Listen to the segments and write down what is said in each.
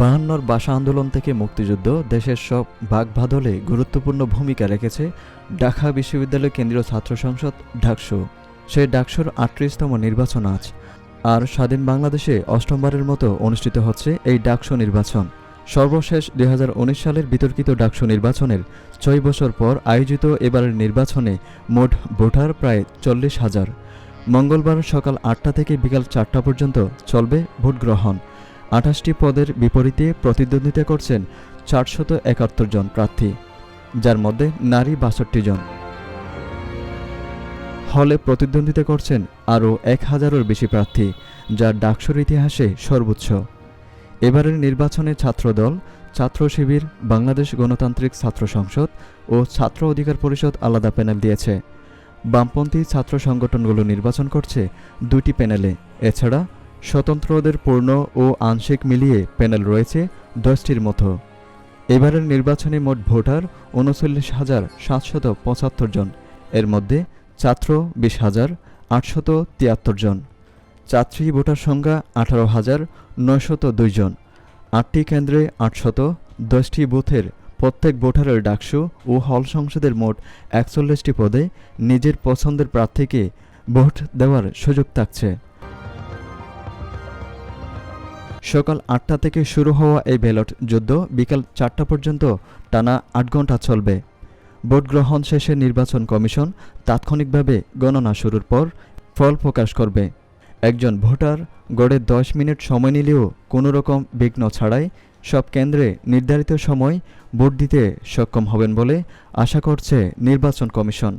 বাহান্নর ভাষা আন্দোলন থেকে মুক্তিযুদ্ধ, দেশের সব ভাগবাদলে গুরুত্বপূর্ণ ভূমিকা রেখেছে ঢাকা বিশ্ববিদ্যালয় কেন্দ্রীয় ছাত্র সংসদ ডাকসু সেই ডাকসুর আটত্রিশতম নির্বাচন আজ। আর স্বাধীন বাংলাদেশে অষ্টমবারের মতো অনুষ্ঠিত হচ্ছে এই ডাকসু নির্বাচন। সর্বশেষ দু হাজার উনিশ সালের বিতর্কিত ডাকসু নির্বাচনের ছয় বছর পর আয়োজিত এবারের নির্বাচনে মোট ভোটার প্রায় চল্লিশ হাজার। মঙ্গলবার সকাল আটটা থেকে বিকাল চারটা পর্যন্ত চলবে ভোট গ্রহণ। আঠাশটি পদের বিপরীতে প্রতিদ্বন্দ্বিতা করছেন চারশত একাত্তর জন প্রার্থী, যার মধ্যে নারী বাষট্টি জন। হলে প্রতিদ্বন্দ্বিতা করছেন আরও এক হাজারের বেশি প্রার্থী যা ডাকসুর ইতিহাসে সর্বোচ্চ। এবারের নির্বাচনে ছাত্রদল, ছাত্র শিবির, বাংলাদেশ গণতান্ত্রিক ছাত্র সংসদ ও ছাত্র অধিকার পরিষদ আলাদা প্যানেল দিয়েছে। বামপন্থী ছাত্র সংগঠনগুলো নির্বাচন করছে দুটি প্যানেলে। এছাড়া স্বতন্ত্রদের পূর্ণ ও আংশিক মিলিয়ে প্যানেল রয়েছে দশটির মতো। এবারের নির্বাচনে মোট ভোটার উনচল্লিশ হাজার সাতশত পঁচাত্তর জন। এর মধ্যে ছাত্র বিশ হাজার আটশত তিয়াত্তর জন। ছাত্রী ভোটার সংখ্যা আঠারো হাজার নয়শত দুই জন। আটটি কেন্দ্রে আটশত, দশটি বুথের প্রত্যেক ভোটারের ডাকসু ও হল সংসদের মোট একচল্লিশটি পদে নিজের পছন্দের প্রার্থীকে ভোট দেওয়ার সুযোগ থাকছে। সকাল আটটা থেকে শুরু হওয়া এই ব্যালট যুদ্ধ বিকাল চারটা পর্যন্ত টানা আট ঘণ্টা চলবে। ভোট গ্রহণ শেষে নির্বাচন কমিশন তাৎক্ষণিকভাবে গণনা শুরুর পর ফল প্রকাশ করবে। একজন ভোটার গড়ে দশ মিনিট সময় নিলেও কোনো রকম বিঘ্ন ছাড়াই সব কেন্দ্রে নির্ধারিত সময় ভোট দিতে সক্ষম হবেন বলে আশা করছে নির্বাচন commission.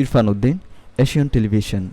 Irfan Uddin, Asian television.